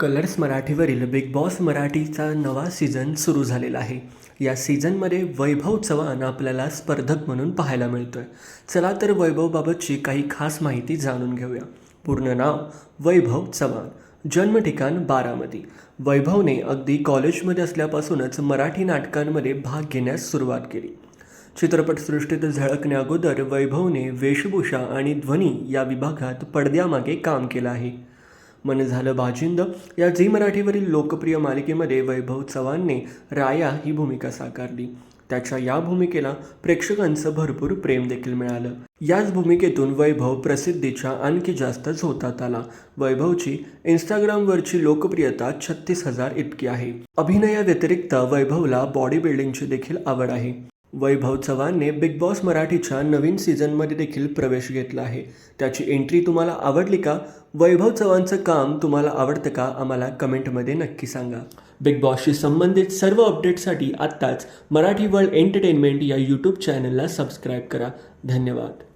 Colours मराठीवरील big boss मराठीचा नवा season सुरू झालेला आहे. या सीझनमध्ये वैभव चव्हाण आपल्याला स्पर्धक म्हणून पाहायला मिळतोय. चला तर वैभवबाबतची काही खास माहिती जाणून घेऊया. पूर्ण नाव वैभव चव्हाण. जन्म ठिकाण बारामती. वैभवने अगदी कॉलेजमध्ये असल्यापासूनच मराठी नाटकांमध्ये भाग घेण्यास सुरुवात केली. चित्रपटसृष्टीत झळकण्याअगोदर वैभवने वेशभूषा आणि ध्वनी या विभागात पडद्यामागे काम केलं आहे. मन झालं बाजिंद. या झी मराठीवरील लोकप्रिय मालिकेमध्ये वैभव चव्हाणने राया ही भूमिका साकारली. त्याच्या या भूमिकेला प्रेक्षकांचं भरपूर प्रेम देखील मिळालं. याच भूमिकेतून वैभव प्रसिद्धीच्या आणखी जास्त झोतात आला. वैभवची इंस्टाग्रामवरची लोकप्रियता छत्तीस हजार इतकी आहे. अभिनयाव्यतिरिक्त वैभवला बॉडी बिल्डिंगची देखील आवड आहे. वैभव चव्हाणने बिग बॉस मराठीच्या नवीन सीझनमध्ये देखील प्रवेश घेतला आहे. त्याची एंट्री तुम्हाला आवडली का? वैभव चव्हाणचं काम तुम्हाला आवडतं का? आम्हाला कमेंटमध्ये नक्की सांगा. बिग बॉसशी संबंधित सर्व अपडेटसाठी आत्ताच मराठी वर्ल्ड एंटरटेनमेंट या यूट्यूब चॅनलला सबस्क्राईब करा. धन्यवाद.